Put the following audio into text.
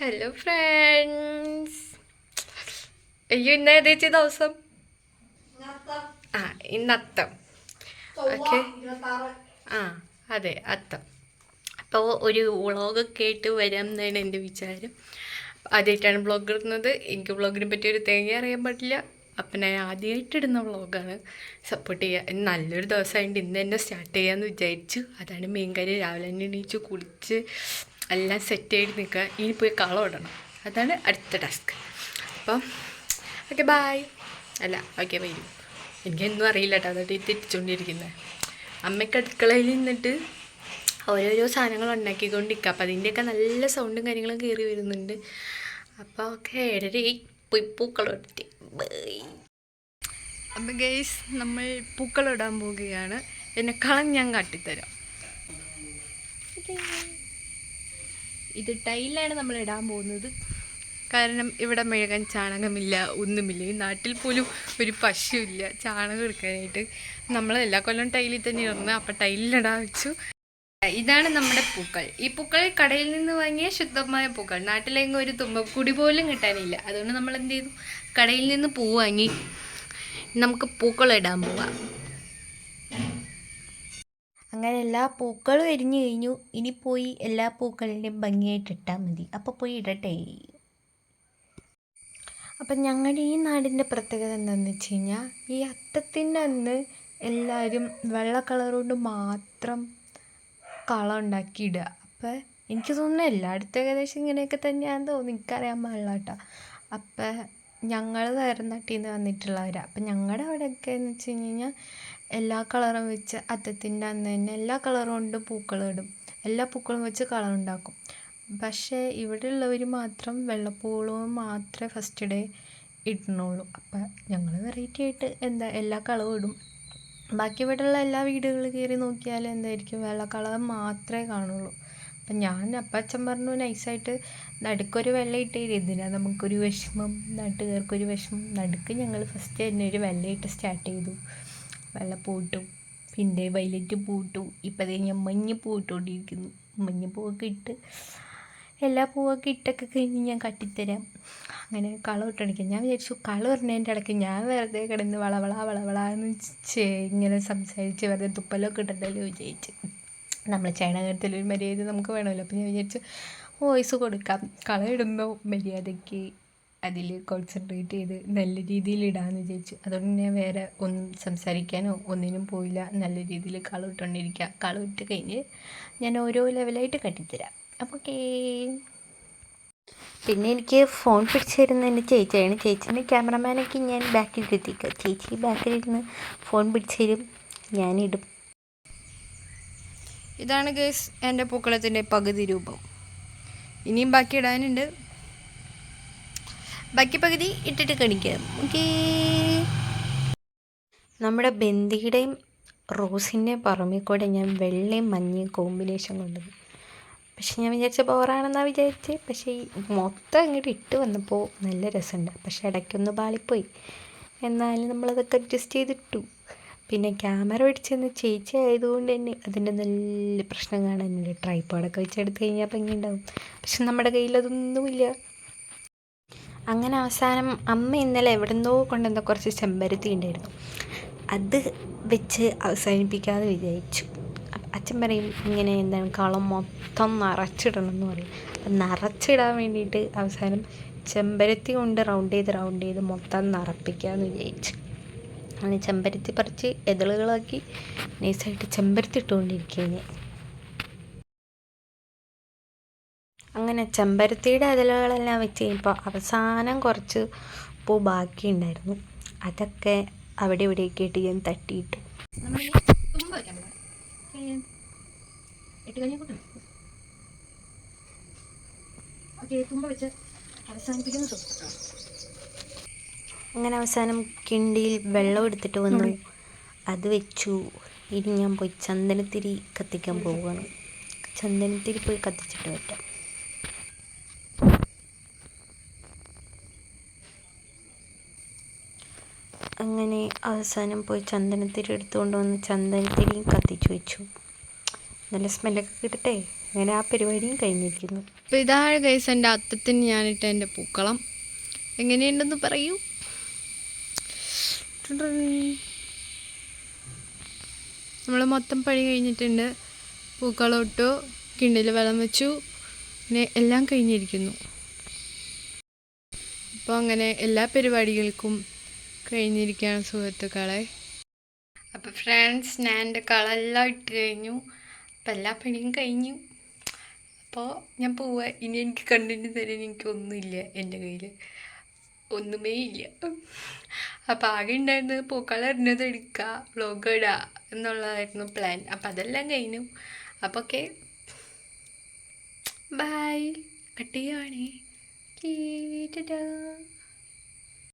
Hello friends അയ്യോ ഇന്ന ഏതേച്ച ദിവസം? ആ ഇന്ന് അത്തം ഓക്കെ. ആ അതെ അത്തം. അപ്പോൾ ഒരു വ്ളോഗൊക്കെ കേട്ട് വരാം എന്നാണ് എന്റെ വിചാരം. ആദ്യമായിട്ടാണ് വ്ളോഗ് ഇടുന്നത്. എനിക്ക് വ്ളോഗിനെ പറ്റി ഒരു തേങ്ങ അറിയാൻ പാടില്ല. അപ്പം ഞാൻ ആദ്യമായിട്ട് ഇടുന്ന വ്ളോഗാണ്. സപ്പോർട്ട് ചെയ്യുക നല്ലൊരു ദിവസമായിട്ട് ഇന്ന് തന്നെ സ്റ്റാർട്ട് ചെയ്യാമെന്ന് വിചാരിച്ചു. അതാണ് മെയിൻ കാര്യം. രാവിലെ തന്നെ എണീച്ച് കുളിച്ച് എല്ലാം സെറ്റ് ചെയ്ത് നിൽക്കുക. ഇനി പോയി കളം ഇടണം. അതാണ് അടുത്ത ടാസ്ക് അപ്പം ഓക്കെ ബായ് അല്ല ഓക്കെ വരും. എനിക്കൊന്നും അറിയില്ല കേട്ടോ അതായത് ഈ തെറ്റിച്ചുകൊണ്ടിരിക്കുന്നത് അമ്മയ്ക്ക് അടുക്കളയിൽ നിന്നിട്ട് ഓരോരോ സാധനങ്ങൾ ഉണ്ടാക്കിക്കൊണ്ടിരിക്കുക. അപ്പം അതിന്റെയൊക്കെ നല്ല സൗണ്ടും കാര്യങ്ങളും കയറി വരുന്നുണ്ട്. അപ്പോൾ ഓക്കെ ഏഴരയായി പോയി പൂക്കളം ഇട്ടിട്ട് ബൈ. അപ്പം ഗെയ്സ് നമ്മൾ പൂക്കളം ഇടാൻ പോവുകയാണ്. എന്നെക്കാളും ഞാൻ കാട്ടിത്തരാം. ഇത് ടൈലാണ് നമ്മൾ ഇടാൻ പോകുന്നത്. കാരണം ഇവിടെ മെഴുകാൻ ചാണകമില്ല ഒന്നുമില്ല. ഈ നാട്ടിൽ പോലും ഒരു പശുവില്ല ചാണകം എടുക്കാനായിട്ട്. നമ്മൾ എല്ലാ കൊല്ലം ടൈലിൽ തന്നെ ഇടുന്നത് അപ്പം ടൈലിലിടാൻ വെച്ചു. ഇതാണ് നമ്മുടെ പൂക്കൾ. ഈ പൂക്കൾ കടയിൽ നിന്ന് വാങ്ങിയ ശുദ്ധമായ പൂക്കൾ. നാട്ടിലെങ്ങും ഒരു തുമ്പക്കൂടി പോലും കിട്ടാനില്ല. അതുകൊണ്ട് നമ്മൾ എന്ത് ചെയ്തു? കടയിൽ നിന്ന് പൂ വാങ്ങി നമുക്ക് പൂക്കൾ ഇടാൻ പോവാം. അങ്ങനെ എല്ലാ പൂക്കളും എരിഞ്ഞു കഴിഞ്ഞു. ഇനി പോയി എല്ലാ പൂക്കളിന്റെയും ഭംഗിയായിട്ട് ഇട്ടാൽ മതി. അപ്പോൾ പോയി ഇടട്ടെ. അപ്പം ഞങ്ങളുടെ ഈ നാടിന്റെ പ്രത്യേകത എന്താണെന്ന് വെച്ച് കഴിഞ്ഞാൽ ഈ അത്തത്തിന്റെ അന്ന് എല്ലാവരും വെള്ള കളർ കൊണ്ട് മാത്രം കള ഉണ്ടാക്കി ഇടുക. അപ്പം എനിക്ക് തോന്നുന്നു എല്ലായിടത്തും ഏകദേശം ഇങ്ങനെയൊക്കെ തന്നെയാണെന്ന് തോന്നുന്നു. എനിക്കറിയാൻ പാടില്ല കേട്ടോ. അപ്പം ഞങ്ങൾ വേറെ നാട്ടിൽ നിന്ന് വന്നിട്ടുള്ളവരാണ് അപ്പം ഞങ്ങളുടെ അവിടെയൊക്കെ എന്ന് വെച്ച് കഴിഞ്ഞ് കഴിഞ്ഞാൽ എല്ലാ കളറും വെച്ച് അത്തത്തിന്റെ അന്ന് തന്നെ എല്ലാ കളറും കൊണ്ട് പൂക്കളിടും. എല്ലാ പൂക്കളും വെച്ച് കളർ ഉണ്ടാക്കും. പക്ഷേ ഇവിടെ ഉള്ളവർ മാത്രം വെള്ളപ്പൂക്കളും മാത്രമേ ഫസ്റ്റ് ഡേ ഇടുന്നുള്ളൂ. അപ്പം ഞങ്ങൾ വെറൈറ്റി ആയിട്ട് എന്താ എല്ലാ കളറും ഇടും. ബാക്കി ഇവിടെയുള്ള എല്ലാ വീടുകളിൽ കയറി നോക്കിയാൽ എന്തായിരിക്കും വെള്ള കളർ മാത്രമേ കാണുള്ളൂ. അപ്പം ഞാൻ അപ്പച്ചൻ പറഞ്ഞു നൈസായിട്ട് നടുക്കൊരു വെള്ള ഇട്ടേ ഇതിനാ നമുക്കൊരു വിഷമം. നാട്ടുകാർക്കൊരു വിഷമം. നടുക്ക് ഞങ്ങൾ ഫസ്റ്റ് തന്നെ ഒരു വെള്ളയിട്ട് സ്റ്റാർട്ട് ചെയ്തു. വെള്ള പൂട്ടും പിന്നെ വൈലറ്റ് പൂട്ടു. ഇപ്പം ഞാൻ മഞ്ഞ പൂട്ടുകൊണ്ടിരിക്കുന്നു മഞ്ഞ പൂവൊക്കെ ഇട്ട് എല്ലാ പൂവൊക്കെ ഇട്ടൊക്കെ കഴിഞ്ഞ് ഞാൻ കട്ടിത്തരാം. അങ്ങനെ കളം ഇട്ടടിക്കാം ഞാൻ വിചാരിച്ചു കളം ഇടുന്നതിന്റെ ഇടയ്ക്ക് ഞാൻ വെറുതെ കിടന്ന് വളവള വളവള എന്ന് ഇങ്ങനെ സംസാരിച്ച് വെറുതെ തുപ്പലൊക്കെ ഇട്ടിട്ടല്ലോ വിചാരിച്ച്. നമ്മൾ ചെയ്യണ ഒരു മര്യാദ നമുക്ക് വേണമല്ലോ. അപ്പം ഞാൻ വിചാരിച്ചു വോയിസ് കൊടുക്കാം. കളം ഇടുന്നു മര്യാദയ്ക്ക്. അതിൽ കോൺസെൻട്രേറ്റ് ചെയ്ത് നല്ല രീതിയിൽ ഇടാമെന്ന് വിചാരിച്ചു. അതുകൊണ്ട് ഞാൻ വേറെ ഒന്നും സംസാരിക്കാനോ ഒന്നിനും പോയില്ല. നല്ല രീതിയിൽ കളവിട്ടുകൊണ്ടിരിക്കുക കളവിട്ട് കള കഴിഞ്ഞ് ഞാൻ ഓരോ ലെവലായിട്ട് കട്ടിത്തരാം. അപ്പോൾ ഓക്കേ പിന്നെ എനിക്ക് ഫോൺ പിടിച്ചിരുന്ന എന്റെ ചേച്ചിയാണ്. ചേച്ചീന്റെ ക്യാമറമാനൊക്കെ ഞാൻ ബാക്കിൽ എത്തിക്കുക ചേച്ചി ബാക്കിലിരുന്ന് ഫോൺ പിടിച്ചേരും. ഞാനിടും. ഇതാണ് ഗേസ് എന്റെ പൂക്കളത്തിന്റെ പകുതി രൂപം. ഇനിയും ബാക്കി ഇടാനുണ്ട്. ബാക്കി പകുതി ഇട്ടിട്ട് കണിക്കാം. ഓക്കേ. നമ്മുടെ ബന്ദിയുടെയും റോസിന്റെ പുറമെ കൂടെ ഞാൻ വെള്ളയും മഞ്ഞയും കോമ്പിനേഷൻ കൊണ്ടു പക്ഷെ ഞാൻ വിചാരിച്ച ബോറാണെന്നാണ് വിചാരിച്ച്. പക്ഷേ ഈ മൊത്തം അങ്ങോട്ട് ഇട്ട് വന്നപ്പോൾ നല്ല രസമുണ്ട്. പക്ഷെ ഇടയ്ക്കൊന്ന് പാളിപ്പോയി. എന്നാലും നമ്മളതൊക്കെ അഡ്ജസ്റ്റ് ചെയ്തിട്ടു. പിന്നെ ക്യാമറ പിടിച്ചെന്ന് ചേച്ചി ആയതുകൊണ്ട് തന്നെ അതിന്റെ നല്ല പ്രശ്നം കാണാനുണ്ട് ട്രൈപ്പോഡൊക്കെ വെച്ചെടുത്ത് കഴിഞ്ഞാൽ ഭംഗി ഉണ്ടാവും പക്ഷെ നമ്മുടെ കയ്യിൽ അതൊന്നുമില്ല. അങ്ങനെ അവസാനം അമ്മ ഇന്നലെ എവിടെന്തോ കൊണ്ടുവന്ന കുറച്ച് ചെമ്പരത്തി ഉണ്ടായിരുന്നു. അത് വെച്ച് അവസാനിപ്പിക്കാതെ വിചാരിച്ചു. അച്ഛൻ പറയും ഇങ്ങനെ എന്താണ് കളം മൊത്തം നിറച്ചിടണം എന്ന് പറയും. അപ്പം നിറച്ചിടാൻ വേണ്ടിയിട്ട് അവസാനം ചെമ്പരത്തി കൊണ്ട് റൗണ്ട് ചെയ്ത് റൗണ്ട് ചെയ്ത് മൊത്തം നിറപ്പിക്കാമെന്ന് വിചാരിച്ചു. അങ്ങനെ ചെമ്പരത്തി പറിച്ച് എതളുകളാക്കി നൈസായിട്ട് ചെമ്പരത്തി ഇട്ടുകൊണ്ടിരിക്കുകയാണ് അങ്ങനെ ചെമ്പരത്തിയുടെ ഇതളുകളെല്ലാം വെച്ച് കഴിഞ്ഞപ്പോൾ അവസാനം കുറച്ച് പൂ ബാക്കിയുണ്ടായിരുന്നു. അതൊക്കെ അവിടെ ഇവിടെയൊക്കെ ഇട്ട് ഞാൻ തട്ടിയിട്ടു. അങ്ങനെ അവസാനം കിണ്ടിയിൽ വെള്ളം എടുത്തിട്ട് വന്നു. അത് വെച്ചു. ഇനി ഞാൻ പോയി ചന്ദനത്തിരി കത്തിക്കാൻ പോവുകയാണ് ചന്ദനത്തിരി പോയി കത്തിച്ചിട്ട് പറ്റാം അങ്ങനെ അവസാനം പോയി ചന്ദനത്തിരി എടുത്തുകൊണ്ട് വന്ന് ചന്ദനത്തിരിയും കത്തിച്ചു വെച്ചു. നല്ല സ്മെല്ലൊക്കെ കിട്ടട്ടെ? അങ്ങനെ ആ പരിപാടിയും കഴിഞ്ഞിരിക്കുന്നു. അപ്പോൾ ഇതാണ് കൈസ് എന്റെ അത്തത്തിന് ഞാനിട്ട എന്റെ പൂക്കളം? എങ്ങനെയുണ്ടെന്ന് പറയൂ. നമ്മൾ മൊത്തം പണി കഴിഞ്ഞിട്ടുണ്ട്. പൂക്കളം ഇട്ടു കിണ്ടിൽ വെള്ളം വെച്ചു. പിന്നെ എല്ലാം കഴിഞ്ഞിരിക്കുന്നു. അപ്പോൾ അങ്ങനെ എല്ലാ പരിപാടികൾക്കും കഴിഞ്ഞിരിക്കുകയാണ് സുഹൃത്തുക്കളെ. അപ്പോൾ ഫ്രണ്ട്സ് ഞാൻ എന്റെ കളെല്ലാം ഇട്ട് കഴിഞ്ഞു. അപ്പോൾ എല്ലാ പണിയും കഴിഞ്ഞു. അപ്പോൾ ഞാൻ പോവാ. ഇനി എനിക്ക് കണ്ടിന്യൂ തരാൻ എനിക്കൊന്നുമില്ല എന്റെ കയ്യിൽ. ഒന്നുമേ ഇല്ല. അപ്പോൾ ആകെ ഉണ്ടായിരുന്നത് പൂക്കളറിഞ്ഞത് എടുക്കുക വ്ളോഗ് ഇടുക എന്നുള്ളതായിരുന്നു പ്ലാൻ അപ്പോൾ അതെല്ലാം കഴിഞ്ഞു. അപ്പോൾ ഓക്കെ ബൈ കട്ട് ചെയ്യുവാണേ.